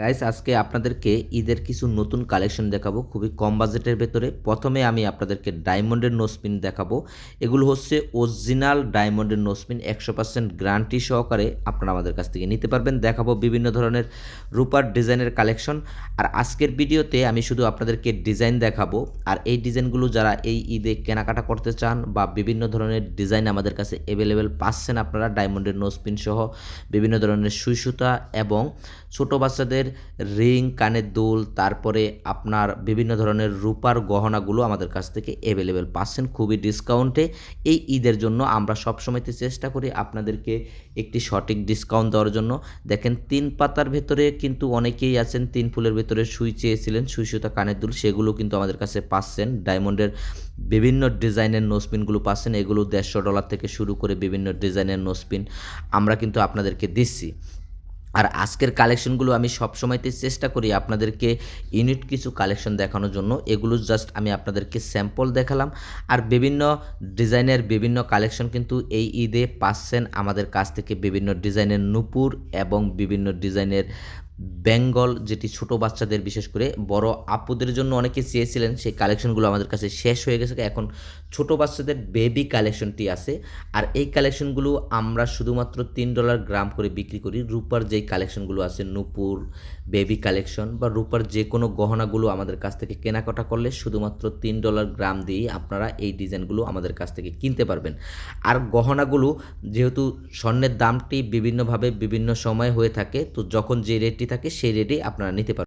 Guys আজকে আপনাদেরকে ঈদের কিছু নতুন কালেকশন দেখাবো, খুবই কম বাজেটের ভেতরে। প্রথমে আমি আপনাদেরকে ডায়মন্ডের নোসপিন দেখাবো। এগুলো হচ্ছে অরিজিনাল ডায়মন্ডের নোসপিন একশো পার্সেন্ট গ্যারান্টি সহকারে আপনারা আমাদের কাছ থেকে নিতে পারবেন। দেখাবো বিভিন্ন ধরনের রূপার ডিজাইনের কালেকশন আর আজকের ভিডিওতে আমি শুধু আপনাদেরকে ডিজাইন দেখাবো। আর এই ডিজাইনগুলো যারা এই ঈদে কেনাকাটা করতে চান বা বিভিন্ন ধরনের ডিজাইন আমাদের কাছে অ্যাভেলেবেল পাচ্ছেন আপনারা ডায়মন্ডের নোসপিন সহ বিভিন্ন ধরনের সুই সুতা এবং ছোট বাচ্চাদের রিং, কানের দুল, তারপরে আপনার বিভিন্ন ধরনের রূপার গহনাগুলো আমাদের কাছ থেকে অ্যাভেলেবেল পাচ্ছেন খুবই ডিসকাউন্টে এই ঈদের জন্য আমরা সবসময়তে চেষ্টা করি আপনাদেরকে একটি সঠিক ডিসকাউন্ট দেওয়ার জন্য। দেখেন, তিন পাতার ভেতরে কিন্তু অনেকেই আছেন, তিন ফুলের ভেতরে সুই চেয়েছিলেন, সুই সুতা, কানের দুল, সেগুলো কিন্তু আমাদের কাছে পাচ্ছেন। ডায়মন্ডের বিভিন্ন ডিজাইনের নোসপিনগুলো পাচ্ছেন, এগুলো দেড়শো ডলার থেকে শুরু করে বিভিন্ন ডিজাইনের নোসপিন আমরা কিন্তু আপনাদেরকে দিচ্ছি। আর আজকের কালেকশনগুলো আমি সবসময়তে চেষ্টা করি আপনাদেরকে ইউনিট কিছু কালেকশন দেখানোর জন্য। এগুলো জাস্ট আমি আপনাদেরকে স্যাম্পল দেখালাম। আর বিভিন্ন ডিজাইনের বিভিন্ন কালেকশন কিন্তু এই ঈদে পাচ্ছেন আমাদের কাছ থেকে বিভিন্ন ডিজাইনের নুপুর এবং বিভিন্ন ডিজাইনের বেঙ্গল যেটি ছোট বাচ্চাদের, বিশেষ করে বড় আপুদের জন্য অনেকে চেয়েছিলেন, সেই কালেকশনগুলো আমাদের কাছে শেষ হয়ে গেছে। এখন ছোট বাচ্চাদের বেবি কালেকশনটি আছে আর এই কালেকশনগুলো আমরা শুধুমাত্র তিন ডলার গ্রাম করে বিক্রি করি। রূপার যেই কালেকশনগুলো আছে, নূপুর বেবি কালেকশন বা রূপার যে কোনো গহনাগুলো আমাদের কাছ থেকে কেনাকাটা করলে শুধুমাত্র তিন ডলার গ্রাম দিয়েই আপনারা এই ডিজাইনগুলো আমাদের কাছ থেকে কিনতে পারবেন। আর গহনাগুলো যেহেতু স্বর্ণের দামটি বিভিন্নভাবে বিভিন্ন সময় হয়ে থাকে, তো যখন যে রেটটি থাকে সেই রেটেই আপনারা নিতে পারবেন।